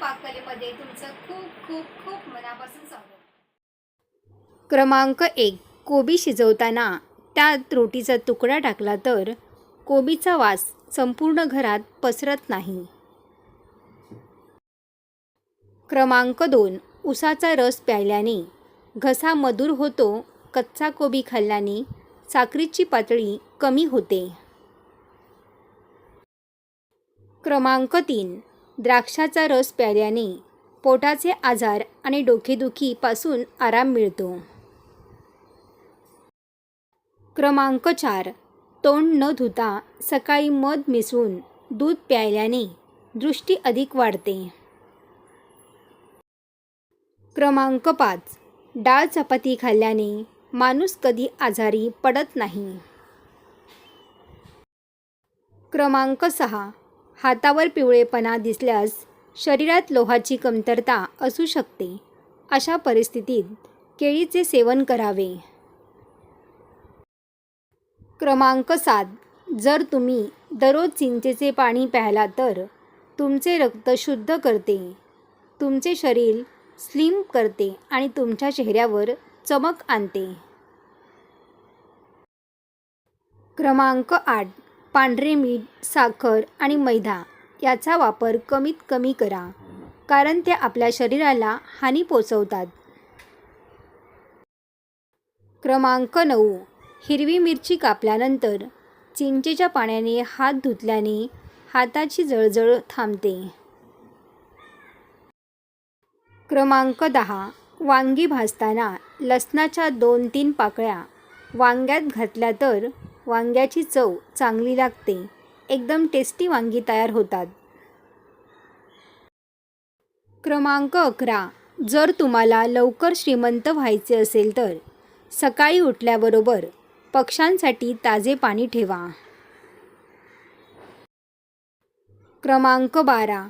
पाककलेमध्ये तुमचं खूप खूप खूप मनापासून स्वागत. क्रमांक एक कोबी शिजवताना त्यात रोटीचा तुकडा टाकला तर कोबीचा वास संपूर्ण घरात पसरत नाही. क्रमांक दोन उसाचा रस प्यायल्याने घसा मधुर होतो कच्चा कोबी खाल्ल्याने साखरेची पातळी कमी होते. क्रमांक तीन द्राक्षाचा रस प्यायल्याने पोटाचे आजार आणि डोकेदुखीपासून आराम मिळतो. क्रमांक चार. तोंड न धुता सकाळी मध मिसळून दूध प्यायल्याने दृष्टी अधिक वाढते. क्रमांक पाच. डाळ चपाती खाल्ल्याने माणूस कधी आजारी पडत नाही. क्रमांक सहा. हातावर पिवळेपणा दिसल्यास शरीरात लोहाची कमतरता असू शकते. अशा परिस्थितीत केळीचे सेवन करावे. क्रमांक सात. जर तुम्ही दररोज चिंचेचे पाणी प्यायला तर तुमचे रक्त शुद्ध करते. तुमचे शरीर स्लिम करते आणि तुमच्या चेहऱ्यावर चमक आणते. क्रमांक आठ. पांढरे मीठ साखर आणि मैदा याचा वापर कमीत कमी करा कारण ते आपल्या शरीराला हानी पोचवतात. क्रमांक नऊ. हिरवी मिरची कापल्यानंतर चिंचेच्या पाण्याने हात धुतल्याने हाताची जळजळ थांबते. क्रमांक दहा. वांगी भाजताना लसणाच्या दोन तीन पाकळ्या वांग्यात घातल्या तर वांग्याची चव चांगली लागते. एकदम टेस्टी वांगी तयार होतात. क्रमांक अकरा. जर तुम्हाला लवकर श्रीमंत व्हायचे असेल तर सकाळी उठल्याबरोबर पक्ष्यांसाठी ताजे पाणी ठेवा. क्रमांक बारा.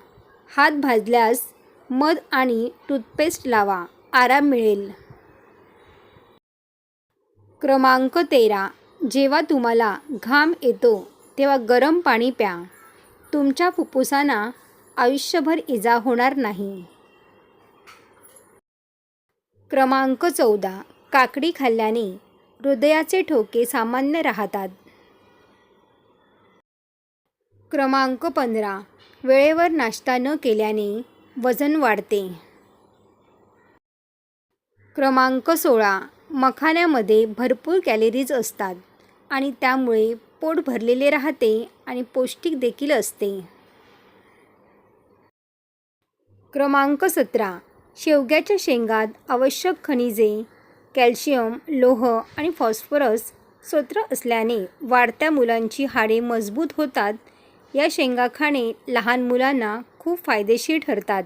हात भाजल्यास मध आणि टूथपेस्ट लावा. आराम मिळेल. क्रमांक तेरा. जेव्हा तुम्हाला घाम येतो तेव्हा गरम पाणी प्या. तुमच्या फुफ्फुसांना आयुष्यभर इजा होणार नाही. क्रमांक चौदा. काकडी खाल्ल्याने हृदयाचे ठोके सामान्य राहतात. क्रमांक पंधरा. वेळेवर नाश्ता न केल्याने वजन वाढते. क्रमांक सोळा. मखाण्यामध्ये भरपूर कॅलरीज असतात. आणि त्यामुळे पोट भरलेले राहते आणि पौष्टिक देखील असते. क्रमांक सतरा. शेवग्याच्या शेंगात आवश्यक खनिजे कॅल्शियम लोह आणि फॉस्फरस सत्र असल्याने वाढत्या मुलांची हाडे मजबूत होतात. या शेंगा खाणे लहान मुलांना खूप फायदेशीर ठरतात.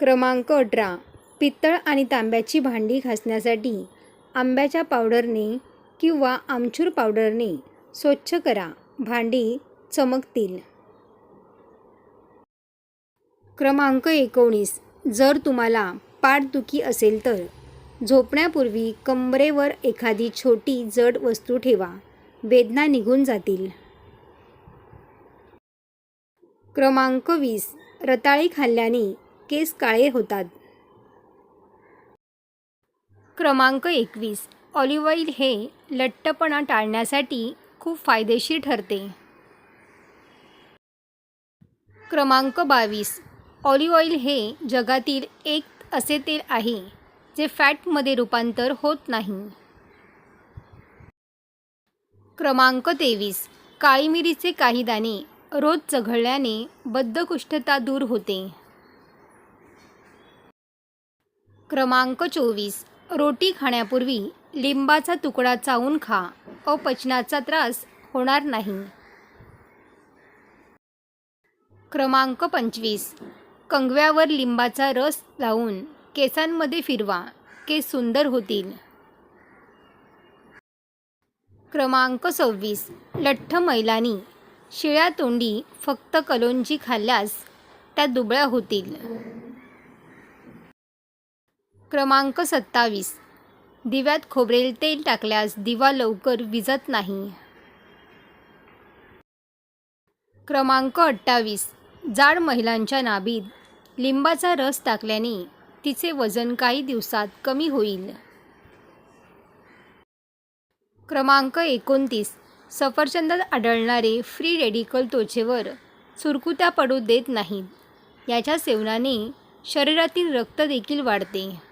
क्रमांक अठरा. पित्तळ आणि तांब्याची भांडी घासण्यासाठी आंब्याच्या पावडरने किंवा आमचूर पावडरने स्वच्छ करा. भांडी चमकतील. क्रमांक एकोणीस. जर तुम्हाला पाठदुखी असेल तर झोपण्यापूर्वी कंबरेवर एखादी छोटी जड वस्तू ठेवा. वेदना निघून जातील. क्रमांक वीस. रताळी खाल्ल्याने केस काळे होतात. क्रमांक एकवीस. ऑलिव्ह ऑइल हे लठ्ठपणा टाळण्यासाठी खूप फायदेशीर ठरते. क्रमांक बावीस. ऑलिव्ह ऑइल हे जगातील एक असे तेल आहे जे फॅटमध्ये रूपांतर होत नाही. क्रमांक तेवीस. काळी मिरीचे काही दाणे रोज चघळल्याने बद्धकुष्ठता दूर होते. क्रमांक चोवीस. रोटी खाण्यापूर्वी लिंबाचा तुकडा चावून खा. अपचनाचा त्रास होणार नाही. क्रमांक पंचवीस. कंगव्यावर लिंबाचा रस लावून केसांमध्ये फिरवा. केस सुंदर होतील. क्रमांक सव्वीस. लठ्ठ मैलानी. शिळ्या तोंडी फक्त कलोंजी खाल्ल्यास त्या दुबळ्या होतील. क्रमांक सत्तावीस. दिव्यात खोबरेल तेल टाकल्यास दिवा लवकर विझत नाही. क्रमांक अठ्ठावीस. जाड महिलांच्या नाभीत लिंबाचा रस टाकल्याने तिचे वजन काही दिवसात कमी होईल. क्रमांक एकोणतीस. सफरचंदात आढळणारे फ्री रेडिकल त्वचेवर सुरकुत्या पडू देत नाहीत. याच्या सेवनाने शरीरातील रक्त देखील वाढते.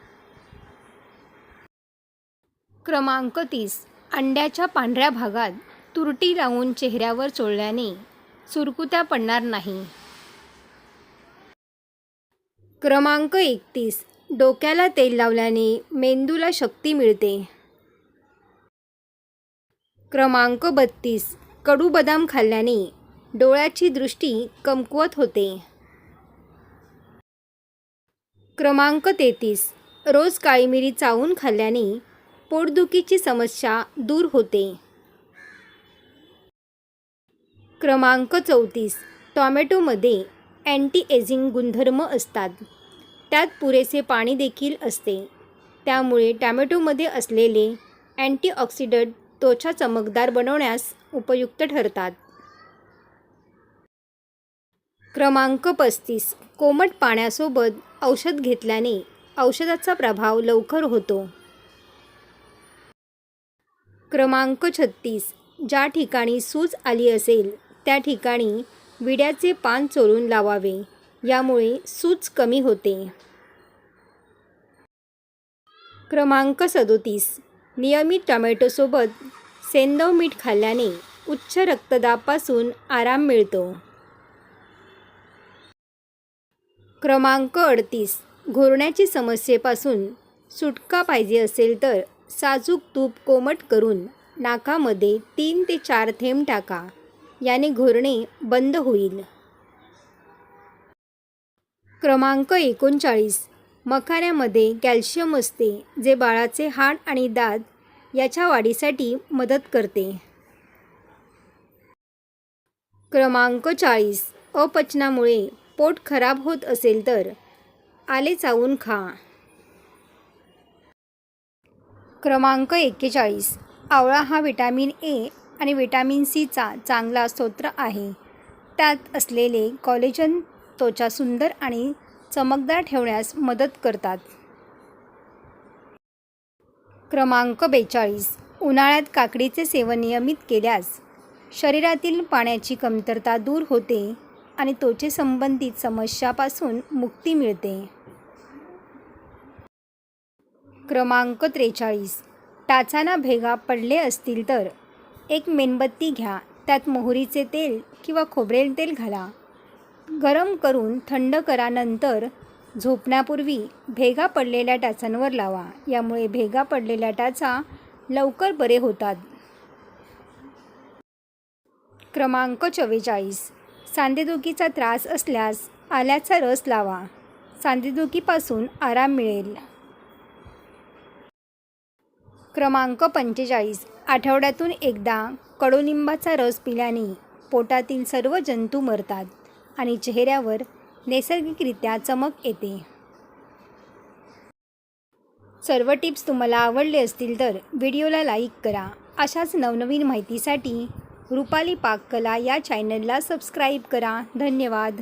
क्रमांक तीस. अंड्याच्या पांढऱ्या भागात तुरटी लावून चेहऱ्यावर चोळल्याने सुरकुत्या पडणार नाही. क्रमांक एकतीस. डोक्याला तेल लावल्याने मेंदूला शक्ती मिळते. क्रमांक बत्तीस. कडू बदाम खाल्ल्याने डोळ्याची दृष्टी कमकुवत होते. क्रमांक तेहतीस. रोज काळी मिरी चावून खाल्ल्याने पोटदुखीची समस्या दूर होते. क्रमांक चौतीस. टॉमॅटोमध्ये अँटी एजिंग गुणधर्म असतात. त्यात पुरेसे पाणी देखील असते. त्यामुळे टॅमॅटोमध्ये असलेले अँटीऑक्सिडंट त्वचा चमकदार बनवण्यास उपयुक्त ठरतात. क्रमांक पस्तीस. कोमट पाण्यासोबत औषध घेतल्याने औषधाचा प्रभाव लवकर होतो. क्रमांक छत्तीस. ज्या ठिकाणी सूज आली असेल त्या ठिकाणी विड्याचे पान चोरून लावावे. यामुळे सूज कमी होते. क्रमांक सदोतीस. नियमित टोमॅटोसोबत सेंदव मीठ खाल्ल्याने उच्च रक्तदाबापासून आराम मिळतो. क्रमांक अडतीस. घोरण्याची समस्येपासून सुटका पाहिजे असेल तर साजूक तूप कोमट करून नाकामध्ये तीन ते चार थेंब टाका. याने घोरणे बंद होईल. क्रमांक एकोणचाळीस. मखाऱ्यामध्ये कॅल्शियम असते जे बाळाचे हाड आणि दात याच्या वाढीसाठी मदत करते. क्रमांक चाळीस. अपचनामुळे पोट खराब होत असेल तर आले चावून खा. क्रमांक एक्केचाळीस. आवळा हा विटॅमिन ए आणि विटॅमिन सीचा चांगला स्रोत आहे. त्यात असलेले कॉलेजन त्वचा सुंदर आणि चमकदार ठेवण्यास मदत करतात. क्रमांक बेचाळीस. उन्हाळ्यात काकडीचे सेवन नियमित केल्यास शरीरातील पाण्याची कमतरता दूर होते आणि त्वचेसंबंधित समस्यापासून मुक्ती मिळते. क्रमांक त्रेचाळीस. टाचाना भेगा पडले असतील तर. एक मेणबत्ती घ्या त्यात मोहरीचे तेल किंवा खोबरेल तेल घाला. गरम करून थंड करा नंतर झोपण्यापूर्वी भेगा पडलेल्या टाचांवर लावा. यामुळे भेगा पडलेल्या टाचा लवकर बरे होतात. क्रमांक चव्वेचाळीस. सांधेदुखीचा त्रास असल्यास आल्याचा रस लावा. सांधेदुखीपासून आराम मिळेल. क्रमांक पंचेचाळीस. आठवड्यातून एकदा कडुलिंबाचा रस पिल्याने पोटातील सर्व जंतू मरतात आणि चेहऱ्यावर नैसर्गिकरित्या चमक येते. सर्व टिप्स तुम्हाला आवडले असतील तर व्हिडिओला लाईक करा. अशाच नवनवीन माहितीसाठी रुपाली पाककला या चॅनलला सबस्क्राईब करा. धन्यवाद.